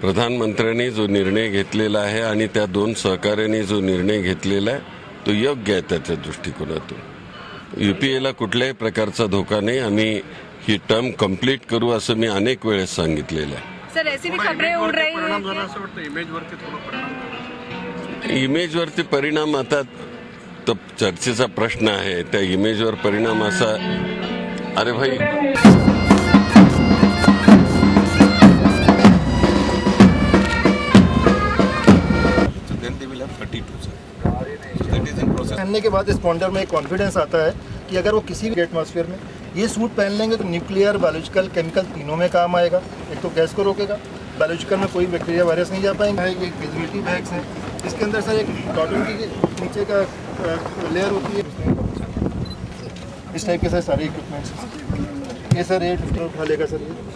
प्रधानमंत्र्यांनी जो निर्णय घेतलेला आहे आणि त्या दोन सहकार्यांनी जो निर्णय घेतलेला आहे तो योग्य आहे त्याच्या दृष्टिकोनातून. यू पी एला कुठल्याही प्रकारचा धोका नाही. आम्ही ही टर्म कंप्लीट करू असं मी अनेक वेळेस सांगितलेलं आहे. हैं परिणाम इमेजवरती परिणाम आता तो चर्चेचा प्रश्न आहे. त्या इमेजवर परिणाम असा अरे भाई. पहनने के बाद स्पॉन्डर में एक कॉन्फिडेंस आता है कि अगर वो किसी भी एटमॉस्फेयर में ये सूट पहन लेंगे तो न्यूक्लियर बायोलॉजिकल केमिकल तीनों में काम आएगा। एक तो गैस को रोकेगा बायोलॉजिकल में कोई बैक्टीरिया वायरस नहीं जा पाएँगे। ये विजिबिलिटी बैग्स हैं। इसके अंदर सर एक कॉटन की नीचे का लेयर होती है। इस टाइप के सर सारे इक्विपमेंट्स ये सर ये उठा लेगा सर ये।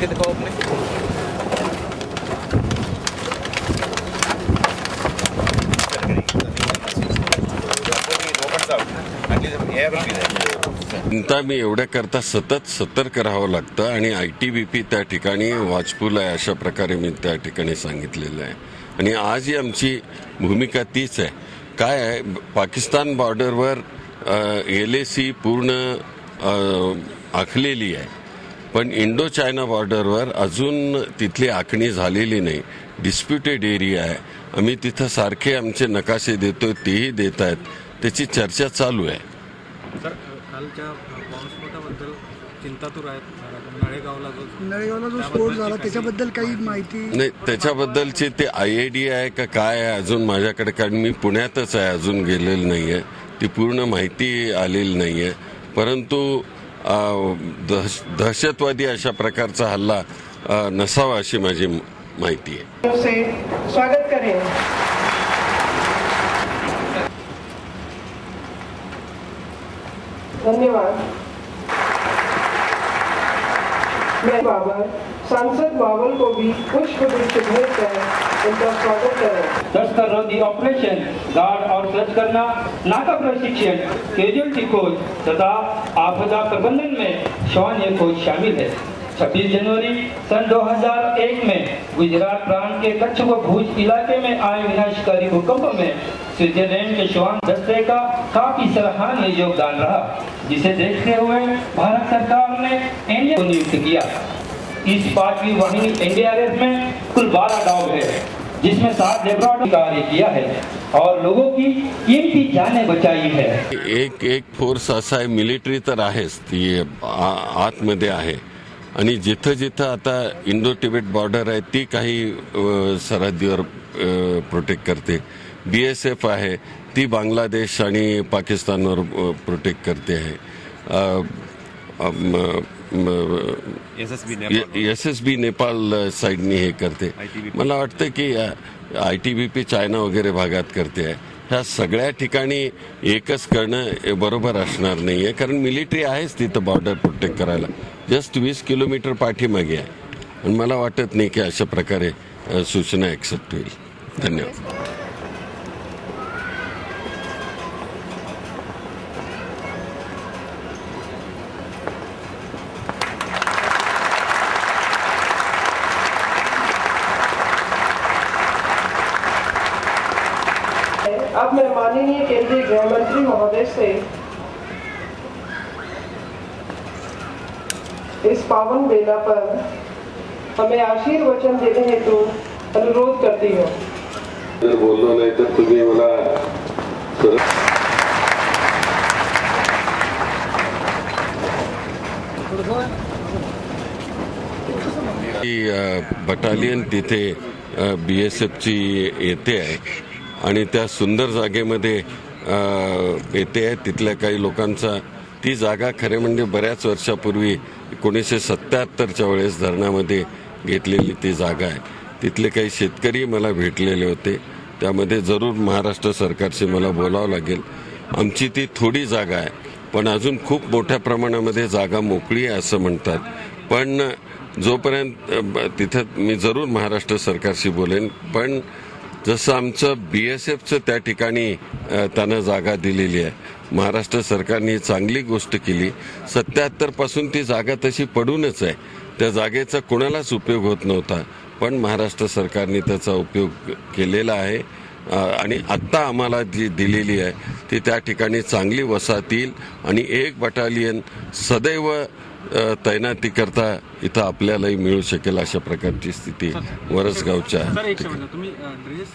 will be there. चिंता मी एवढ्या करता सतत सतर्क राहावं लागतं आणि आय टी बी पी त्या ठिकाणी वाजपूल आहे अशा प्रकारे मी त्या ठिकाणी सांगितलेलं आहे. आणि आजही आमची भूमिका तीच आहे. काय आहे? पाकिस्तान बॉर्डरवर एल ए सी पूर्ण आखलेली आहे. पण इंडो चायना बॉर्डरवर अजून तिथली आखणी झालेली नाही. डिस्प्युटेड एरिया आहे. आम्ही तिथं सारखे आमचे नकाशे देतो तेही देत आहेत त्याची चर्चा चालू आहे. सर कालच्या बॉम्बस्फोटाबद्दल चिंतातूर आहेत. नळेगावला जो नळेगावला जो स्फोट झाला त्याच्याबद्दल काही माहिती नाही त्याच्याबद्दलचे ते आय आय डी आहे का काय आहे अजून माझ्याकडे? कारण मी पुण्यातच आहे अजून गेलेलं नाही आहे ती पूर्ण माहिती आलेली नाही आहे परंतु दहशतवादी अशा प्रकारचा हल्ला नसावा अशी माझी माहिती आहे. से स्वागत करें धन्यवाद. मैं बाबर. सांसद बाबर को भी पुष्प गुच्छ भेंट कर उनका स्वागत करें दस्तरोधी ऑपरेशन गार्ड सर्च करना नाका प्रशिक्षण कैजुअलिटी कोच तथा आपदा प्रबंधन में श्वान कोच शामिल है। 26 जनवरी सन 2001 में गुजरात प्रांत के कच्छ व भुज इलाके में आए विनाशकारी भूकंप में स्विट्जरलैंड के श्वान दस्ते का काफ़ी सराहनीय योगदान रहा, जिसे देखते हुए भारत सरकार ने एनडीए को नियुक्त किया। इस पांचवी वाहिनी एनडीआरएफ में कुल 12 डॉग है। जिसमें सात लेबराटरी कार्य किया है और लोगों की कीमती जाने बचाई है। एक एक फोर्स असा आहे मिलिटरी तर आहेच ती आतमध्ये आहे. आणि जिथं जिथं आता इंडो टिबेट बॉर्डर आहे ती काही सरहद्दीवर प्रोटेक्ट करते. बी एस एफ आहे ती बांगलादेश आणि पाकिस्तानवर प्रोटेक्ट करते आहे. एस एस बी नेपाळ साईडनी हे करते. मला वाटतं की I T B P China वगैरे भागात करते. आहे ह्या सगळ्या ठिकाणी एकच करणं बरोबर असणार नाही आहे कारण मिलिटरी आहेच तिथं बॉर्डर प्रोटेक्ट करायला. जस्ट वीस किलोमीटर पाठीमागे आहे. आणि मला वाटत नाही की अशा प्रकारे सूचना ॲक्सेप्ट होईल. धन्यवाद. अब मैं माननीय केंद्रीय गृह मंत्री महोदय से इस पावन बेला पर हमें आशीर्वचन देने हेतु अनुरोध करती हूँ। बोललो नाही तर तुम्ही ही अ, बटालियन तिथे बी एस एफची येते आहे. आणि त्या सुंदर जागेमध्ये येते आहे तिथल्या काही लोकांचा. ती जागा खरे म्हणजे बऱ्याच वर्षापूर्वी एकोणीसशे सत्याहत्तरच्या वेळेस धरणामध्ये घेतलेली ती जागा आहे. तिथले काही शेतकरी मला भेटलेले होते. त्यामध्ये जरूर महाराष्ट्र सरकारशी मला बोलावं लागेल. आमची ती थोडी जागा आहे. पण अजून खूप मोठ्या प्रमाणामध्ये जागा मोकळी आहे असं म्हणतात. पण जोपर्यंत तिथं मी जरूर महाराष्ट्र सरकारशी बोलेन. पण जसं आमचं बी एस एफचं त्या ठिकाणी त्यांना जागा दिलेली आहे. महाराष्ट्र सरकारने चांगली गोष्ट केली. सत्याहत्तरपासून ती जागा तशी पडूनच आहे. त्या जागेचा कोणालाच उपयोग होत नव्हता. पण महाराष्ट्र सरकारने त्याचा उपयोग केलेला आहे. आणि आत्ता आम्हाला जी दिलेली आहे ती त्या ठिकाणी चांगली वसाहत येईल आणि एक बटालियन सदैव तैनाती करता इथं आपल्यालाही मिळू शकेल अशा प्रकारची स्थिती वरसगावच्या तुम्ही ड्रेस